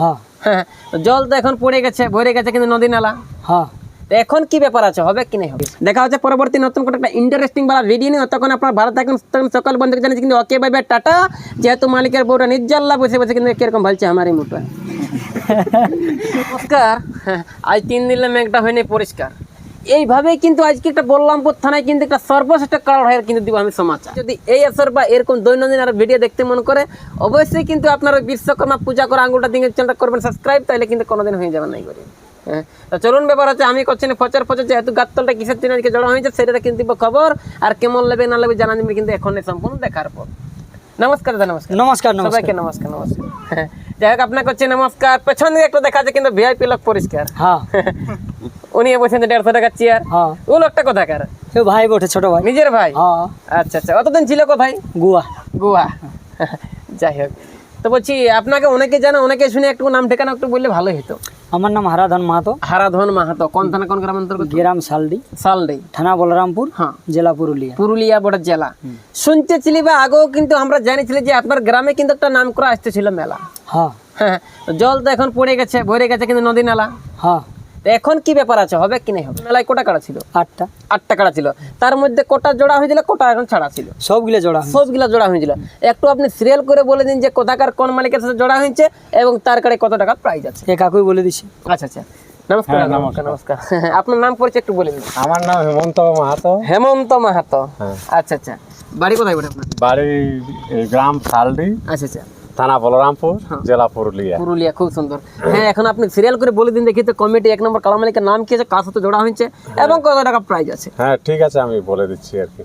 হ্যাঁ। হ্যাঁ জল তো এখন পড়ে গেছে ভরে গেছে কিন্তু নদী নালা। হ্যাঁ। এখন কি ব্যাপার আছে হবে কি নাই হবে? দেখা হচ্ছে পরবর্তী নতুন কোনো একটা ইন্টারেস্টিং বলা ভিডিও নিয়ে তখন আপনার ভারত এখন তখন সকাল বন্ধ জানিয়েছে কিন্তু ওকে বাই বাই টাটা। যেহেতু মালিকের বউটা নির্জাল্লা বসে বসে কিন্তু কীরকম ভালছে এই মুঠো নমস্কার। হ্যাঁ, আজ তিন দিনে মেঘটা হয়নি পরিষ্কার। এইভাবে কিন্তু আজকে একটা বললামপুর থানায় কিন্তু একটা সর্বশ্রেষ্ঠ কারণ হয় কিন্তু দিব আমি সমাচার। যদি এই আসর বা এরকম দৈনন্দিন আর ভিডিও দেখতে মন করে অবশ্যই কিন্তু আপনারা বিশ্বকর্মা পূজা করে আঙুলটা দিকে চ্যানেলটা করবেন সাবস্ক্রাইব তাহলে কিন্তু কোনোদিন হয়ে যাবে নাই করি হ্যাঁ তো চলুন ব্যাপার হচ্ছে আমি করছি না ফচার ফচার যেহেতু গাতলটা কিসের জন্য আজকে জড়া হয়েছে সেটা কিন্তু দিব খবর। আর কেমন লাগবে না লাগবে জানা যাবে কিন্তু এখন সম্পূর্ণ দেখার পর। নমস্কার দাদা নমস্কার। নমস্কার নমস্কার। সবাইকে নমস্কার নমস্কার। হ্যাঁ, যাই হোক আপনাকে হচ্ছে নমস্কার। পেছন দিকে একটু দেখা যায় কিন্তু ভিআইপি লোক পরিষ্কার। হ্যাঁ। উনি বসেন দেড়শো টাকার চেয়ার হ্যাঁ। ও লোকটা কোথাকার? ভাই বটে ছোট ভাই। নিজের ভাই? হ্যাঁ। আচ্ছা আচ্ছা। অতদিন ছিল কোথায়? গুয়া। গোয়া। যাই হোক। তো বলছি আপনাকে অনেকে জানে অনেকে শুনে একটু নাম ঠিকানা একটু বললে ভালো হতো। আমার নাম হারাধন মাহাতো। হারাধন মাহাতো। কোন থানা কোন গ্রাম অন্তর্গত? গ্রাম শালডি সালডে। থানা বলরামপুর হ্যাঁ। জেলা পুরুলিয়া। পুরুলিয়া বড় জেলা। শুনতেছিলি বা আগেও কিন্তু আমরা জানিছিলি যে আপনার গ্রামে কিন্তু একটা নাম করা আসতেছিল মেলা। হ্যাঁ হ্যাঁ। জল তো এখন পড়ে গেছে ভরে গেছে কিন্তু নদী নালা। হ্যাঁ। তো এখন কি ব্যাপার আছে? হবে কি নাই হবে? মেলায় কোটা কাটা ছিল? আটটা। আটটা কাটা ছিল? তার মধ্যে কোটা জোড়া হয়েছিল কোটা এখন ছাড়া ছিল। সবগুলো জোড়া হয়। সবগুলা জোড়া হয়েছিল। একটু আপনি সিরিয়াল করে বলে দিন যে কোথাকার কোন মালিকের সাথে জোড়া হয়েছে এবং তার কাছে কত টাকা প্রাইজ আছে। এ কাকুই বলে দিছি। আচ্ছা আচ্ছা। নমস্কার নমস্কার। নমস্কার। আপনার নাম পরিচয় একটু বলে দিন। আমার নাম হেমন্ত মাহাতো। হেমন্ত মাহাতো। হ্যাঁ। আচ্ছা আচ্ছা। বাড়ি কোথায় বলে আপনার? বাড়ি গ্রাম শালডি আচ্ছা আচ্ছা। থানা বলরামপুর জেলা পুরুলিয়া। পুরুলিয়া খুব সুন্দর। হ্যাঁ এখন আপনি সিরিয়াল করে বলে দিন দেখি তো কমিটি এক নম্বর কালা মালিকের নাম কি আছে কার সাথে জোড়া হয়েছে এবং কত টাকা প্রাইজ আছে। হ্যাঁ ঠিক আছে আমি বলে দিচ্ছি আর কি।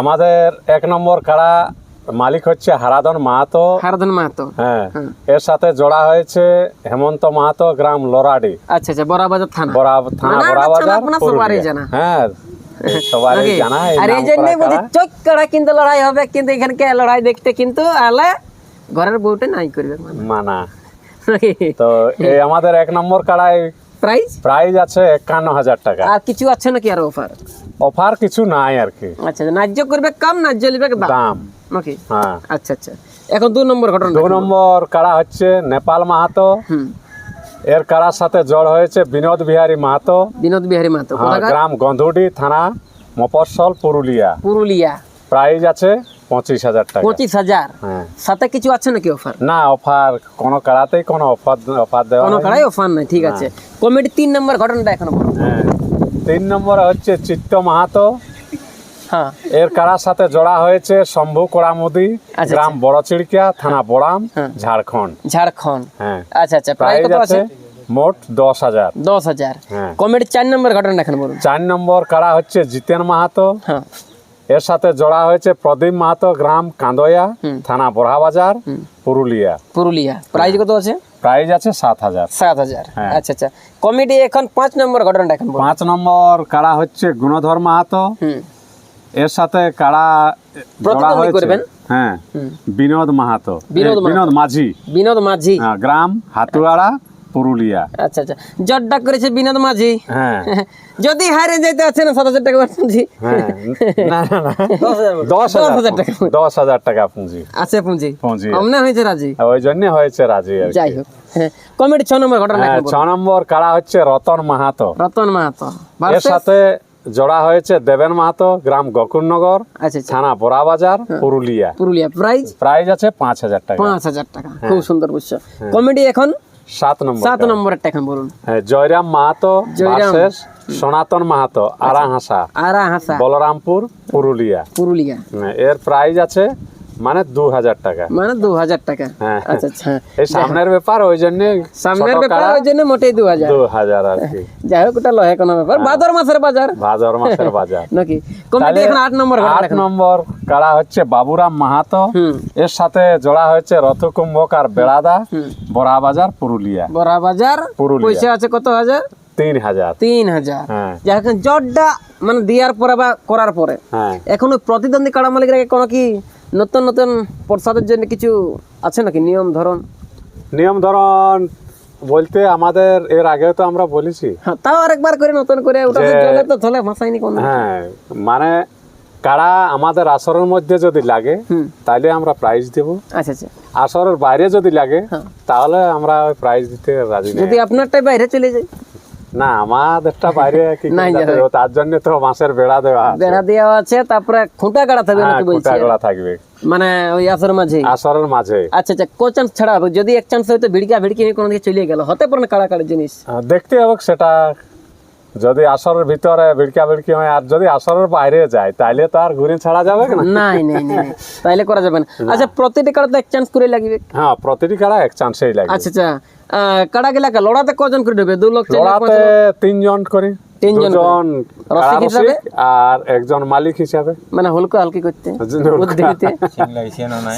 আমাদের এক নম্বর কাড়া মালিক হচ্ছে হারাধন মাহাতো। হারধন মাহাতো। হ্যাঁ এর সাথে জোড়া হয়েছে হেমন্ত মাহাতো গ্রাম লোরাডি। আচ্ছা আচ্ছা বড়াবাজার থানা। বড়া থানা আপনার জানা। হ্যাঁ সবারই জানা আর এই জন্যই বলছি চোখ কড়া কিন্তু লড়াই হবে কিন্তু এখানকে লড়াই দেখতে কিন্তু আলে ঘরের বউটা নাই করবে মানে। তো এই আমাদের এক নম্বর কাড়ায় প্রাইস প্রাইস আছে একান্ন হাজার টাকা। আর কিছু আছে নাকি আর অফার? অফার কিছু নাই আর কি। আচ্ছা ন্যায্য করবে কম ন্যায্য লিবে দাম। নাকি? হ্যাঁ। আচ্ছা আচ্ছা। এখন দু নম্বর ঘটনা দু নম্বর কাড়া হচ্ছে নেপাল মাহাতো। এর কাড়ার সাথে জড় হয়েছে? বিনোদ বিহারী মাহাতো। বিনোদ বিহারী মাহাতো। হ্যাঁ, গ্রাম গন্ধুডি থানা মফস্বল পুরুলিয়া। পুরুলিয়া। প্রাইস আছে পঁচিশ হাজার টাকা। পঁচিশ হাজার? হ্যাঁ। সাথে কিছু আছে নাকি অফার? না অফার কোনো কাড়াতেই কোনো অফার অফার দেওয়া কোনো। কারাই অফার নাই ঠিক আছে। কমিটি তিন নম্বর ঘটনাটা এখনও হ্যাঁ। তিন নম্বর হচ্ছে চিত্ত মাহাতো। হ্যাঁ এর কাড়ার সাথে জড়া হয়েছে শম্ভু কড়ামুদি আচ্ছা, গ্রাম বড় চিড়কিয়া থানা বড়াম হ্যাঁ। ঝাড়খণ্ড। ঝাড়খণ্ড। হ্যাঁ। আচ্ছা আচ্ছা প্রায় কত আছে মোট দশ হাজার। দশ হাজার। হ্যাঁ। কমিটি চার নম্বর ঘটনা এখন বলুন। চার নম্বর কাড়া হচ্ছে জিতেন মাহাতো। হ্যাঁ। এর সাথে জড়া হয়েছে প্রদীপ মাহাতো গ্রাম কান্দয়া। থানা বড়াবাজার পুরুলিয়া। পুরুলিয়া। প্রাইস কত আছে? প্রাইস আছে সাত হাজার। সাত হাজার। হ্যাঁ। আচ্ছা আচ্ছা। কমিটি এখন পাঁচ নম্বর ঘটনাটা এখন পাঁচ নম্বর কাড়া হচ্ছে গুণধর মাহাতো। এর সাথে কাড়া জড়া হয়েছে? করবেন? হ্যাঁ বিনোদ মাহাতো। বিনোদ মাঝি। বিনোদ মাঝি। হ্যাঁ, গ্রাম হাতুয়াড়া পুরুলিয়া। আচ্ছা আচ্ছা। জটটা করেছে বিনোদ মাঝি। হ্যাঁ। যদি হারে যেতে আছে না সাত হাজার টাকা পুঁজি হ্যাঁ। না না না। দশ হাজার টাকা। দশ হাজার টাকা পুঁজি। আছে পুঁজি। পুঁজি। অমনে হয়েছে রাজি। ওই জন্য হয়েছে রাজি যাই হোক হ্যাঁ। কমিটি ছ নম্বর ঘটনা হ্যাঁ ছ নম্বর কাড়া হচ্ছে? রতন মাহাতো। রতন মাহাতো। এর সাথে জড়া হয়েছে দেবেন মাহাতো গ্রাম গকুরনগর আচ্ছা আচ্ছা। বাজার বড়াবাজার পুরুলিয়া। পুরুলিয়া। প্রাইস? প্রাইস আছে পাঁচ হাজার টাকা। পাঁচ হাজার টাকা। খুব সুন্দর বুঝছ। কমেডি এখন? সাত নম্বর সাত একটা এখন বলুন। হ্যাঁ, জয়রাম মাহাতো জয়রাম। সনাতন মাহাতো আরাহাসা। আরা হাসা বলরামপুর পুরুলিয়া। পুরুলিয়া। হ্যাঁ, এর প্রাইজ আছে মানে দু হাজার টাকা। মানে দু হাজার টাকা। হ্যাঁ। আচ্ছা আচ্ছা। এই সামনের ব্যাপার ওই জন্য সামনের ব্যাপার ওই জন্য মোটেই দু হাজার দু হাজার আর কি। যাই হোক ওটা লহে কোনো ব্যাপার। ভাদর মাসের বাজার। ভাদর মাসের বাজার। নাকি? কমিটি এখন আট নম্বর আট নম্বর কারা হচ্ছে বাবুরাম মাহাতো। এর সাথে জোড়া হয়েছে রথকুম্ভক আর বেড়াদা। বড়া বাজার পুরুলিয়া। বড়া বাজার পুরুলিয়া। পয়সা আছে কত হাজার? তিন হাজার। তিন হাজার। হ্যাঁ। যাই হোক জটটা মানে দেওয়ার পরে বা করার পরে হ্যাঁ। এখন ওই প্রতিদ্বন্দ্বী কাড়া মালিকরা কোনো কি নতুন নতুন প্রসাদের জন্য কিছু আছে নাকি নিয়ম ধরন? নিয়ম ধরন বলতে আমাদের এর আগে তো আমরা বলেছি। হ্যাঁ তাও আরেকবার করে নতুন করে ওটা তো থলে ভাসাইনি কোন। হ্যাঁ মানে কাড়া আমাদের আসরের মধ্যে যদি লাগে তাহলে আমরা প্রাইজ দেব। আচ্ছা আচ্ছা। আসরের বাইরে যদি লাগে হ্যাঁ। তাহলে আমরা প্রাইজ দিতে রাজি যদি আপনারটাই বাইরে চলে যায়। না আমাদেরটা বাইরে কি। তার জন্য তো মাছের বেড়া দেওয়া বেড়া দেওয়া আছে তারপরে খুঁটা কাটা থাকবে হ্যাঁ নাকি বলছে? খুঁটা গোড়া থাকবে। মানে ওই আসরের মাঝে? আসরের মাঝে। আচ্ছা আচ্ছা কো চান্স ছাড়া হবে? যদি এক চান্স হয়তো ভিড়কা ভিড়কি হয়ে কোনো দিকে চলে গেল। হতে পারে না কাড়া কাড়া জিনিস দেখতে হবে সেটা যদি আসরের ভিতরে ভিড়কা ভিড়কি হয় আর যদি আসরের বাইরে যায় তাইলে তো আর ঘুরে ছাড়া যাবে না। নাই নাই নাই। তাইলে করা যাবে না। আচ্ছা প্রতিটি কাড়াতে এক চান্স করে লাগবে? হ্যাঁ প্রতিটি কাড়া এক চান্সেই লাগে আচ্ছা আচ্ছা। কাড়া গেলা কা লড়াতে কজন করে দেবে দু লোক লড়াতে? তিনজন করি। তিনজন? আর একজন মালিক হিসাবে। মানে হলকা হালকি করতে। বুদ্ধি দিতে?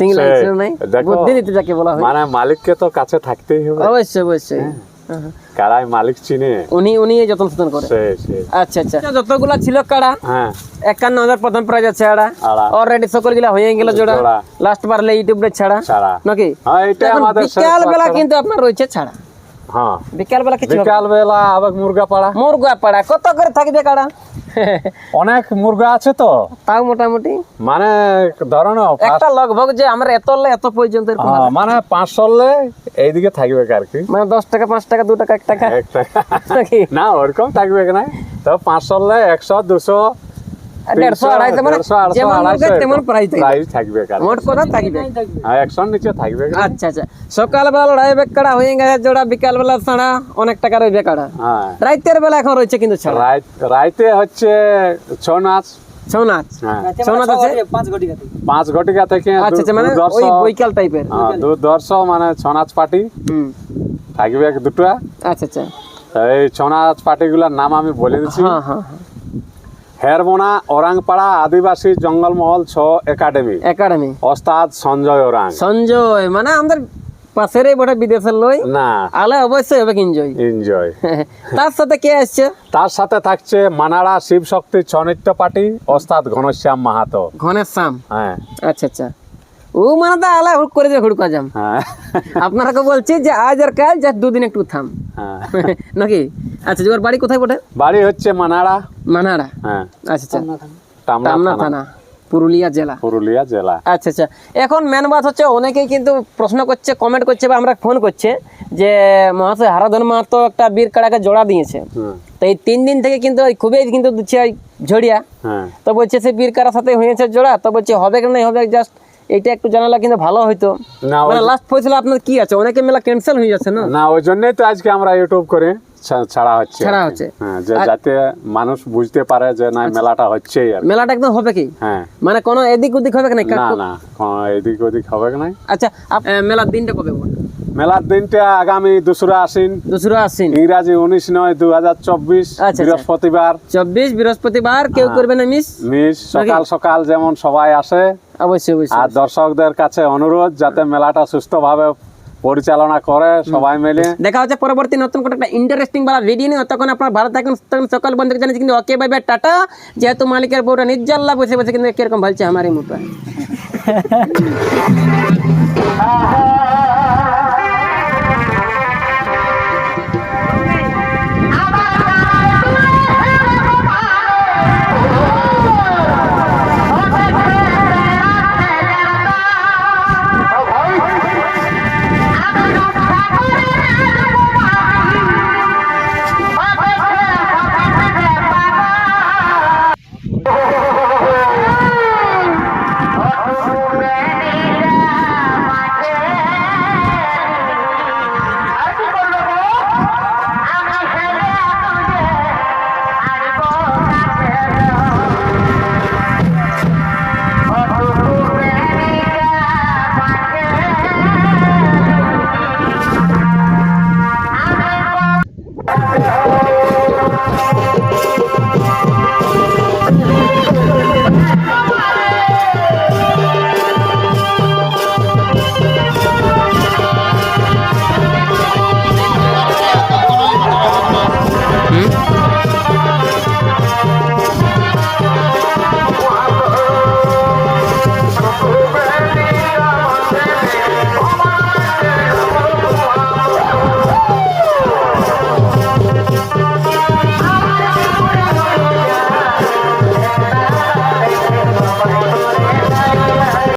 সিংলা নাই। বুদ্ধি দিতে যাকে বলা হয়। মানে মালিককে তো কাছে থাকতেই হবে। অবশ্যই অবশ্যই। হ্যাঁ। মালিক চিনে। উনি উনি যতন সতন করে। সে আচ্ছা আচ্ছা। যতগুলা ছিল কাড়া হ্যাঁ। একান্ন হাজার প্রথম প্রাইজ আছে আড়া। অলরেডি সকলগুলা হয়ে গেল জোড়া। লাস্ট পারলে ইউটিউবে ছাড়া। নাকি? হ্যাঁ বিকাল বেলা কিন্তু আপনার রয়েছে ছাড়া। হ্যাঁ। বিকাল বেলা কিছু হবে? বিকাল বেলা আবার মুরগা পাড়া। মুরগা পাড়া। কত করে থাকবে কাড়া? অনেক মুরগা আছে তো। তাও মোটামুটি? মানে ধরো না একটা লগভগ যে আমরা এত এত পর্যন্ত হ্যাঁ, মানে পাঁচশো লে এইদিকে থাকবে আর কি? মানে দশ টাকা পাঁচ টাকা দু টাকা এক টাকা। না ওরকম থাকবে না। তো পাঁচশো লে একশো দুশো দেড়শো আড়াইশো মানে যেমন তেমন প্রাইস প্রাইস থাকবে মোট কথা থাকবে। হ্যাঁ একশোর নিচে থাকবে আচ্ছা আচ্ছা। সকালবেলা লড়াই বেকাড়া হয়ে গেছে জোড়া বিকাল বেলা অনেক টাকা রয়েছে কাড়া। হ্যাঁ। রাইতের বেলা এখন রয়েছে কিন্তু রাইতে হচ্ছে ছৌ নাচ। ছৌ নাচ? হ্যাঁ। ছৌ নাচ আছে? পাঁচ ঘটিকা থেকে। পাঁচ ঘটিকা থেকে আচ্ছা আচ্ছা মানে ওই বৈকাল টাইপের দু দর্শ মানে ছৌ নাচ পার্টি। হুম। থাকবে দুটো। আচ্ছা আচ্ছা। এই ছৌ নাচ পার্টিগুলোর নাম আমি বলে দিচ্ছি। হ্যাঁ হ্যাঁ হ্যাঁ। হেরবোনা ওরাংপাড়া আদিবাসী জঙ্গলমহল ছ একাডেমি। একাডেমি। ওস্তাদ সঞ্জয় ওরাং। সঞ্জয় মানে আমাদের পাশেরই বটে বিদেশের লই। না। আলে অবশ্যই হবে এনজয় এনজয় তার সাথে কে আসছে? তার সাথে থাকছে মানাড়া শিব শক্তি ছনিত্য পার্টি ওস্তাদ ঘনশ্যাম মাহাতো। ঘনেশ্যাম। হ্যাঁ। আচ্ছা আচ্ছা। ও মানে তো আলা করে দেবে হুড়কা যাম। হ্যাঁ। আপনারাকে বলছি যে আজ আর কাল যা দুদিন একটু থাম। হ্যাঁ। নাকি? আচ্ছা তোমার বাড়ি কোথায় বটে? বাড়ি হচ্ছে মানাড়া। মানাড়া? হ্যাঁ। আচ্ছা আচ্ছা। টামনা টামনা থানা। পুরুলিয়া জেলা। পুরুলিয়া জেলা। আচ্ছা আচ্ছা। এখন মেন বাত হচ্ছে অনেকেই কিন্তু প্রশ্ন করছে কমেন্ট করছে বা আমরা ফোন করছে যে মহাশয় হারাধন মাহাতো একটা বীর কাড়াকে জোড়া দিয়েছে। তো এই তিন দিন থেকে কিন্তু ওই খুবই কিন্তু দিচ্ছে ওই ঝড়িয়া। হ্যাঁ। তো বলছে সে বীর কারার সাথে হয়েছে জোড়া। তো বলছে হবে কি নাই হবে জাস্ট এইটা একটু জানালা কিন্তু ভালো হইতো। না মানে লাস্ট ফয়সলা আপনার কি আছে? অনেকে মেলা ক্যান্সেল হয়ে যাচ্ছে না? না ওই জন্যই তো আজকে আমরা ইউটিউব করে ছাড়া হচ্ছে ছাড়া হচ্ছে। হ্যাঁ যে যাতে মানুষ বুঝতে পারে যে না মেলাটা হচ্ছে আর মেলাটা একদম হবে কি? হ্যাঁ। মানে কোনো এদিক ওদিক হবে কি না? না না কোনো এদিক ওদিক হবে কি না আচ্ছা মেলার দিনটা কবে মেলার দিনটা আগামী দোসরা আশ্বিন। দুসরা আসিন ইংরাজি উনিশ নয় দু হাজার চব্বিশ আচ্ছা। বৃহস্পতিবার। চব্বিশ বৃহস্পতিবার কেউ করবে না মিস? মিস সকাল সকাল যেমন সবাই আসে। অবশ্যই অবশ্যই। আর দর্শকদের কাছে অনুরোধ যাতে মেলাটা সুস্থভাবে পরিচালনা করে সবাই মিলে। দেখা হচ্ছে পরবর্তী নতুন কোনো একটা ইন্টারেস্টিং বালা ভিডিও নিয়ে। তখন আপনার ভালো থাকুন তখন সকাল বন্ধুকে জানিয়েছি কিন্তু ওকে বাই বাই টাটা। যেহেতু মালিকের বউটা নির্জাল্লা বসে বসে কিন্তু কীরকম ভালছে আমার এই মুখটা